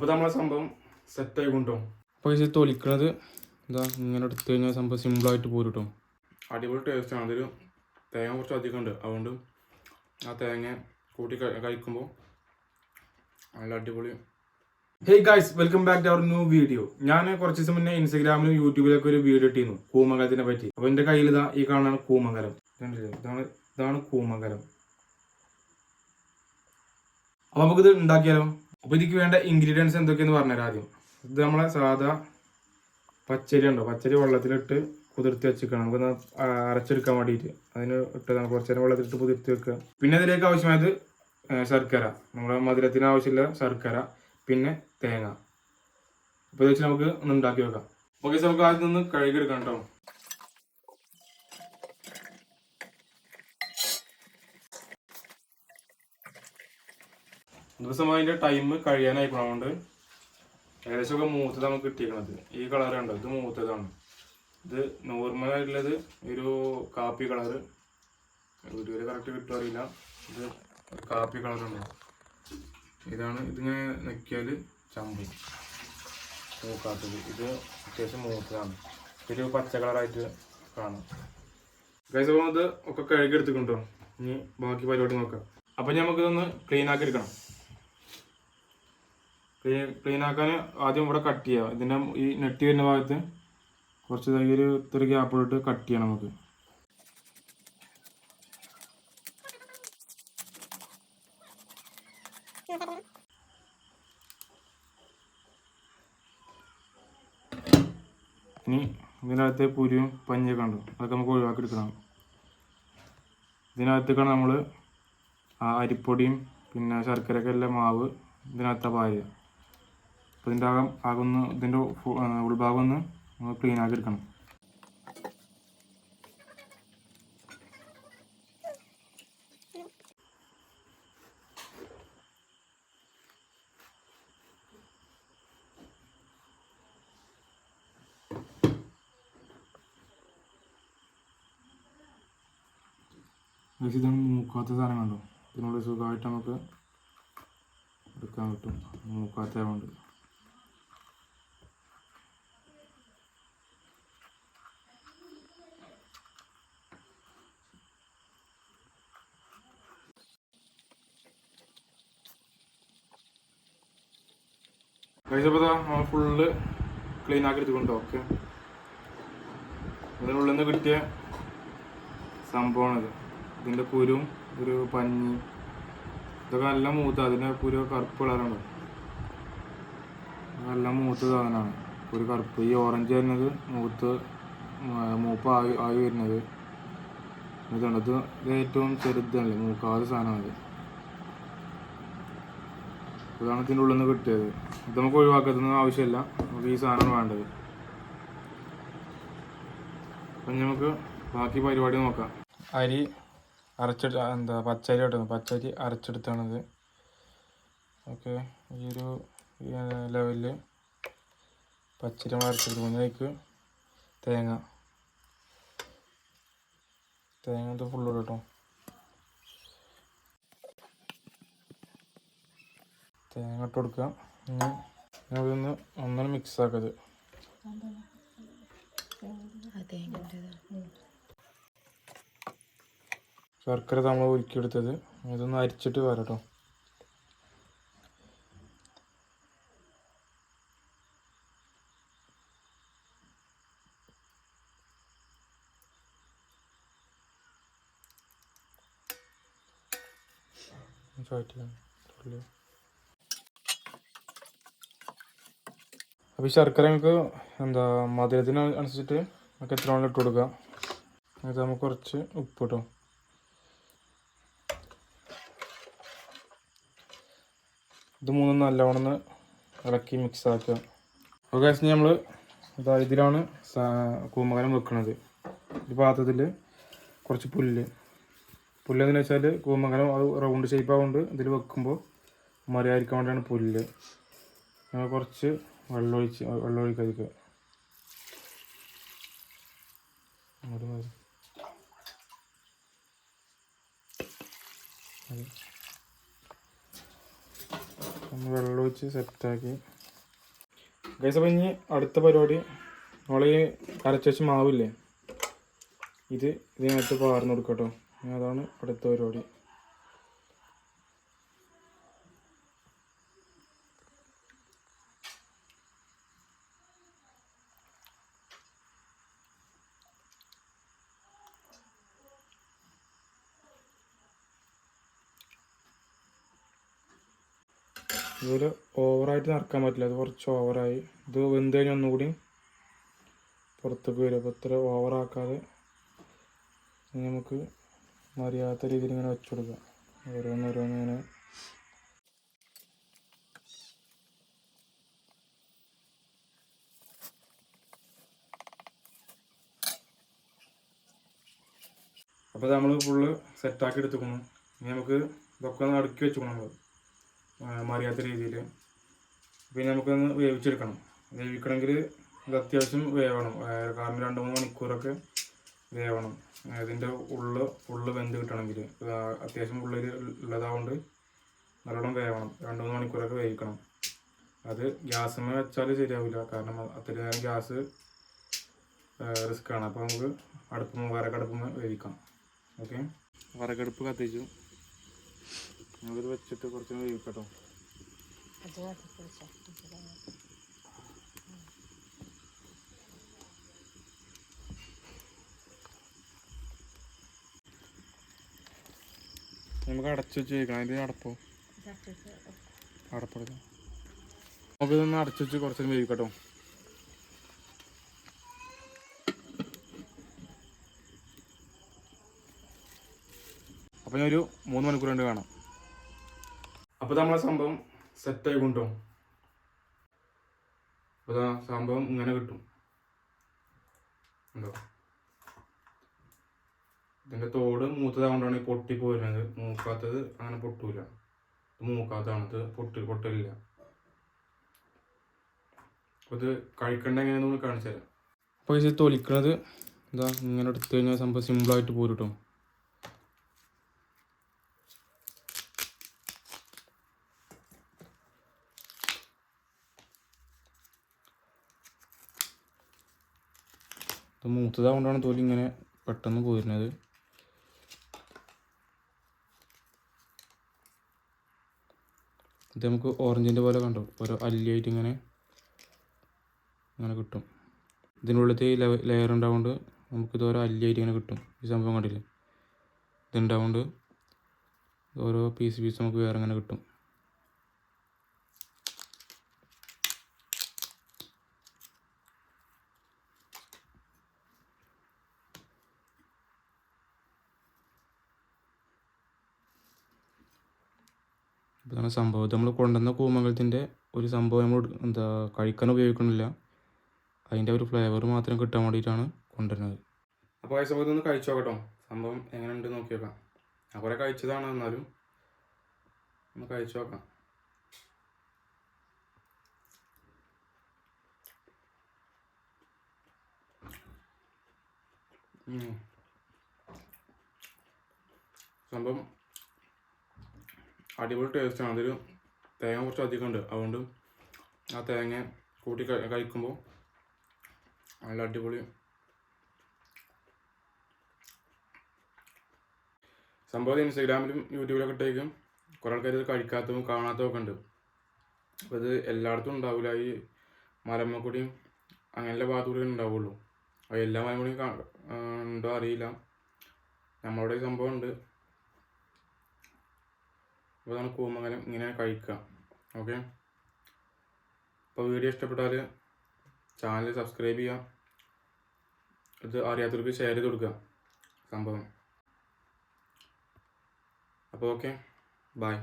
അപ്പോൾ നമ്മളെ സംഭവം സെറ്റായി കൊണ്ടോ. അപ്പോൾ ഇത് തൊലിക്കണത് എന്താ ഇങ്ങനെ എടുത്തു കഴിഞ്ഞാൽ സംഭവം സിമ്പിളായിട്ട് പോരും കേട്ടോ അടിപൊളി ടേസ്റ്റ് ആണ്. അതിൽ തേങ്ങ കുറച്ച് അധികം ഉണ്ട്. അതുകൊണ്ട് ആ തേങ്ങ കൂട്ടി കഴിക്കുമ്പോൾ നല്ല അടിപൊളി. Hey guys welcome back to our new video ഞാൻ കുറച്ച് ദിവസം മുന്നേ ഇൻസ്റ്റാഗ്രാമിലും യൂട്യൂബിലൊക്കെ ഒരു വീഡിയോ ഇട്ടിരുന്നു. കൂമംഗലത്തിനെ പറ്റി. അപ്പോൾ എന്റെ കയ്യിൽ ഇതാ ഈ കാണാണ് കൂമംഗലം. കണ്ടില്ലേ? ഇതാണ് ഇതാണ് കൂമംഗലം. അപ്പോൾ നമുക്കിത് ഉണ്ടാക്കിയാലോ? അപ്പോൾ ഇതിക്ക് വേണ്ട ഇൻഗ്രീഡിയൻസ് എന്തൊക്കെയെന്ന് പറഞ്ഞുതരാം ആദ്യം. ഇത് നമ്മളെ സാധാ പച്ചരി ഉണ്ടോ? പച്ചരി വെള്ളത്തിലിട്ട് കുതിർത്തി വെച്ചിരിക്കണം. നമുക്ക് അരച്ചെടുക്കാൻ വേണ്ടിയിട്ട്. അതിന് ഇട്ട് നമുക്ക് കുറച്ച് നേരം വെള്ളത്തിലിട്ട് കുതിർത്തി വെക്കുക. പിന്നെ അതിലേക്ക് ആവശ്യമായത് ശർക്കര. നമ്മുടെ മധുരത്തിന് ആവശ്യമില്ല ശർക്കര പിന്നെ തേങ്ങ. അപ്പോൾ ഇത് വെച്ച് നമുക്ക് ഒന്ന് ഉണ്ടാക്കി വെക്കാം ഓക്കെ നമുക്ക് ആദ്യം ഒന്ന് കഴുകിയെടുക്കാം കേട്ടോ. ദിവസം അതിന്റെ ടൈം കഴിയാനായിപ്പോണ്ട് ഏകദേശം ഒക്കെ മൂത്തത് നമുക്ക് കിട്ടിയിരിക്കണത്. ഈ കളർ കണ്ടോ? ഇത് മൂത്തതാണ്. ഇത് നോർമൽ ആയിട്ടുള്ളത് ഒരു കാപ്പി കളറ് വീഡിയോയിൽ കറക്റ്റ് കിട്ടും അറിയില്ല. ഇത് കാപ്പി കളർ ഉണ്ട്? ഇതാണ് ഇതിങ്ങനെ നെക്കിയാൽ ചമ്പി. മൂക്കാത്തത്. ഇത് അത്യാവശ്യം മൂത്തതാണ്. ഇതൊരു പച്ച കളറായിട്ട് കാണാം. ഗൈസ് അപ്പോൾ ഇത് ഒക്കെ കഴുകി എടുത്തിട്ടുണ്ടോ. ഇനി ബാക്കി പരിപാടി നോക്കാം അപ്പം നമുക്കിതൊന്ന് ക്ലീൻ ആക്കി എടുക്കണം. ക്ലീൻ ക്ലീൻ ആക്കാൻ ആദ്യം ഇവിടെ കട്ട് ചെയ്യാം. ഇതിന്റെ ഈ നെട്ടി വരുന്ന ഭാഗത്ത് കുറച്ച് ഒരു ഇത്തിരി ഗ്യാപ്പ് ഇട്ട് കട്ട് ചെയ്യണം നമുക്ക്. ഇനി ഇതിനകത്തെ പുരിയും പഞ്ഞൊക്കെ ഉണ്ട്. അതൊക്കെ നമുക്ക് ഒഴിവാക്കി എടുക്കണം ഇതിനകത്തേക്കാണ് നമ്മൾ ആ അരിപ്പൊടിയും പിന്നെ ശർക്കരയൊക്കെ എല്ലാം മാവ് ഇതിനകത്താണ് പാരുക. അപ്പോൾ ഇതിന്റെ ആകം ഒന്ന് ഇതിന്റെ ഉൾഭാഗം ഒന്ന് നമ്മൾ ക്ലീൻ ആക്കി എടുക്കണം ഇതാണ് മൂക്കാത്ത സാധനം കണ്ടോ? ഇതിനുള്ള സുഖമായിട്ട് നമുക്ക് എടുക്കാൻ പറ്റും. മൂക്കാത്ത കഴിച്ചപ്പോൾ ഫുള്ള് ക്ലീൻ ആക്കി എടുത്തുകൊണ്ടോ ഓക്കെ അതിനുള്ളിൽ നിന്ന് കിട്ടിയ സംഭവമാണിത്. ഇതിന്റെ കുരും ഒരു പഞ്ഞി ഇതൊക്കെ നല്ല മൂത്ത അതിന്റെ കുരു കറുപ്പ് കളറാണ്. നല്ല മൂത്ത സാധനമാണ്. ഒരു കറുപ്പ്. ഈ ഓറഞ്ച് വരുന്നത് മൂത്ത് മൂപ്പ് ആയി ആയി വരുന്നത്. ഇതുണ്ട് ഇത് ഇത് ഏറ്റവും ചെറുതാണ് മൂക്കാതെ സാധനമാണ് ഇതാണ് ഇതിന്റെ ഉള്ളിൽ നിന്ന് കിട്ടിയത്. ഇത് നമുക്ക് ഒഴിവാക്കത്തൊന്നും ആവശ്യമില്ല. നമുക്ക് ഈ സാധനമാണ് വേണ്ടത്. അപ്പം നമുക്ക് ബാക്കി പരിപാടി നോക്കാം. അരി അരച്ചെടു എന്താ പച്ചരി കേട്ടോ പച്ചരി അരച്ചെടുത്താണിത് ഓക്കെ ഈ ഒരു ലെവലിൽ പച്ചരി അരച്ചെടുത്തു. അതിലേക്ക് തേങ്ങ. തേങ്ങ ഇത് ഫുള്ള് കേട്ടോ. തേങ്ങ ഇട്ട് കൊടുക്കുക. ഇനി ഇതൊന്ന് ഒന്നും മിക്സ് ആക്കത് ശർക്കര നമ്മൾ ഉരുക്കിയെടുത്തത്. ഇതൊന്ന് അരിച്ചിട്ട് വരട്ടോ അപ്പോൾ ഈ ശർക്കര നമുക്ക് എന്താ മധുരത്തിന് അനുസരിച്ചിട്ട് നമുക്ക് എത്ര ഇട്ട് കൊടുക്കാം. അത് നമുക്ക് കുറച്ച് ഉപ്പ് ഇട്ടോ ഇത് മൂന്നും നല്ലവണ്ണം ഇളക്കി മിക്സ് ആക്കുക. അപ്പോൾ കഴിച്ച് നമ്മൾ ഇതാ ഇതിലാണ് കൂമകലം വെക്കുന്നത് ഒരു പാത്രത്തിൽ കുറച്ച് പുല്ല്. പുല്ല് എന്ന് വെച്ചാൽ കൂമകലം അത് റൗണ്ട് ഷേപ്പ് ആവുകൊണ്ട് ഇതിൽ വെക്കുമ്പോൾ മറിയായിരിക്കാൻ വേണ്ടിയാണ് പുല്ല്. നമ്മൾ കുറച്ച് വെള്ളമൊഴിച്ച് ഒഴിച്ച് വെള്ളം ഒഴിക്കാതിരിക്കുക അങ്ങോട്ട് മാറി. അത്. ഒന്ന് വെള്ളം ഒഴിച്ച് സെറ്റാക്കി. ഗൈസ് അപ്പം ഇനി അടുത്ത പരിപാടി നമ്മൾ ഈ അരച്ച് വെച്ച മാവില്ലേ ഇത് ഇതിനകത്ത് പാർന്നു കൊടുക്കട്ടോ. കേട്ടോ അതാണ് അടുത്ത പരിപാടി. ഇതൊരു ഓവറായിട്ട് നിറക്കാൻ പറ്റില്ല. അത് കുറച്ച് ഓവറായി ഇത് വെന്ത് കഴിഞ്ഞാൽ ഒന്നുകൂടി പുറത്തേക്ക് വരും. അപ്പോൾ ഇത്ര ഓവറാക്കാതെ നമുക്ക് മറിയാത്ത രീതിയിൽ ഇങ്ങനെ വെച്ച് കൊടുക്കാം. ഓരോന്നോരോന്ന് ഇങ്ങനെ. അപ്പോൾ നമ്മൾ ഫുള്ള് സെറ്റാക്കി എടുത്തുക്കണം ഇനി നമുക്ക് ഇതൊക്കെ ഒന്ന് അടുക്കി വെച്ചുക്കണം നമ്മൾ മറിയാത്ത രീതിയിൽ പിന്നെ നമുക്കൊന്ന് വേവിച്ചെടുക്കണം. വേവിക്കണമെങ്കിൽ ഇത് അത്യാവശ്യം വേവണം. കാരണം രണ്ട് മൂന്ന് മണിക്കൂറൊക്കെ വേവണം. അതിന്റെ ഉള്ള് ഉള്ള് വെന്ത് കിട്ടണമെങ്കിൽ അത്യാവശ്യം ഉള്ളിൽ ഉള്ളതാകൊണ്ട് നല്ലോണം വേവണം. രണ്ട് മൂന്ന് മണിക്കൂറൊക്കെ വേവിക്കണം. അത് ഗ്യാസിന് വെച്ചാൽ ശരിയാവില്ല കാരണം അത്രയും നേരം ഗ്യാസ് റിസ്ക്കാണ്. അപ്പോൾ നമുക്ക് അടുപ്പ് വരക്കടുപ്പ് വേവിക്കാം. ഓക്കെ? വിറകടുപ്പ് കത്തിച്ചു. നമുക്കിത് വെച്ചിട്ട് കുറച്ച് കൂടി വേവിക്കട്ടോ. നമുക്ക് അടച്ചു വെച്ച് കഴിക്കണം അതിന്റെ അടപ്പോ? അടപ്പെടുത്തു നമുക്കിതൊന്ന് അടച്ചു വെച്ച് കുറച്ചും വേവിക്കട്ടോ. അപ്പം ഞാൻ ഒരു മൂന്ന് മണിക്കൂർ കൊണ്ട് കാണാം. അപ്പോൾ നമ്മളെ സംഭവം സെറ്റായി കൊണ്ടോ. അപ്പോൾ സംഭവം ഇങ്ങനെ കിട്ടും. ഉണ്ടോ ഇതിന്റെ തോട് മൂത്തതാകൊണ്ടാണ് ഈ പൊട്ടി പോരുന്നത്. മൂക്കാത്തത് അങ്ങനെ പൊട്ടൂല. ഇത് മൂക്കാത്തതാണ് ഇത് പൊട്ടി പൊട്ടലില്ല. അപ്പോൾ ഇത് കഴിക്കേണ്ട എങ്ങനെയാണെന്ന് കാണിച്ചു തരാം. അപ്പോൾ ഇത് തൊലിക്കണത് ഇതാ ഇങ്ങനെ എടുത്തു കഴിഞ്ഞാൽ സംഭവം സിമ്പിളായിട്ട് പോരും കേട്ടോ മൂത്തതാകൊണ്ടാണ് തൊലി ഇങ്ങനെ പെട്ടെന്ന് പോയിരുന്നത് ഇത് നമുക്ക് ഓറഞ്ചിന്റെ പോലെ കണ്ടു. ഓരോ അല്ലിയായിട്ട് ഇങ്ങനെ ഇങ്ങനെ കിട്ടും. ഇതിനുള്ളിലത്തെ ലെയർ ഉണ്ടാവുകൊണ്ട് നമുക്കിത് ഓരോ അല്ലിയായിട്ട് ഇങ്ങനെ കിട്ടും. ഈ സംഭവം കണ്ടില്ലേ? ഇതുണ്ടാവുകൊണ്ട് ഓരോ പീസ് പീസ് നമുക്ക് വേറെ ഇങ്ങനെ കിട്ടും. ഇതാണ് സംഭവം. നമ്മൾ കൊണ്ടുവന്ന കൂമംഗലത്തിന്റെ ഒരു സംഭവം നമ്മൾ എന്താ കഴിക്കാൻ ഉപയോഗിക്കണില്ല അതിന്റെ ഒരു ഫ്ലേവർ മാത്രം കിട്ടാൻ വേണ്ടിയിട്ടാണ് കൊണ്ടുവരുന്നത്. അപ്പോൾ ആ സംഭവം ഒന്ന് കഴിച്ചു നോക്കട്ടോ. സംഭവം എങ്ങനെയുണ്ട് നോക്കി നോക്കാം. ഞാൻ കുറേ കഴിച്ചതാണ് എന്നാലും ഒന്ന് കഴിച്ചു നോക്കാം. സംഭവം അടിപൊളി ടേസ്റ്റാണ് അതിൽ തേങ്ങ കുറച്ച് അധികം ഉണ്ട്. അതുകൊണ്ട് ആ തേങ്ങ കൂട്ടി കഴിക്കുമ്പോൾ നല്ല അടിപൊളി സംഭവം ഇൻസ്റ്റാഗ്രാമിലും യൂട്യൂബിലൊക്കെ ഇട്ടേക്കും. കുറേ ആൾക്കാർ ഇത് കഴിക്കാത്തതും കാണാത്തതും ഒക്കെ ഉണ്ട്. അപ്പോൾ ഇത് എല്ലായിടത്തും ഉണ്ടാവില്ല ഈ മലമ്മക്കൂടിയും അങ്ങനെയുള്ള ഭാഗത്തുകൂടി ഉണ്ടാവുള്ളൂ. അപ്പോൾ എല്ലാ മലമ്മുടിയും ഉണ്ടോ അറിയില്ല. നമ്മളവിടെ ഈ സംഭവം ഉണ്ട്. അപ്പോൾ നമുക്ക് കൂമംഗലം ഇങ്ങനെ കഴിക്കുക. ഓക്കെ അപ്പോൾ വീഡിയോ ഇഷ്ടപ്പെട്ടാൽ ചാനൽ സബ്സ്ക്രൈബ് ചെയ്യുക. ഇത് അറിയാത്തവർക്ക് ഷെയർ ചെയ്ത് കൊടുക്കുക. സംഭവം. അപ്പോൾ ഓക്കെ ബൈ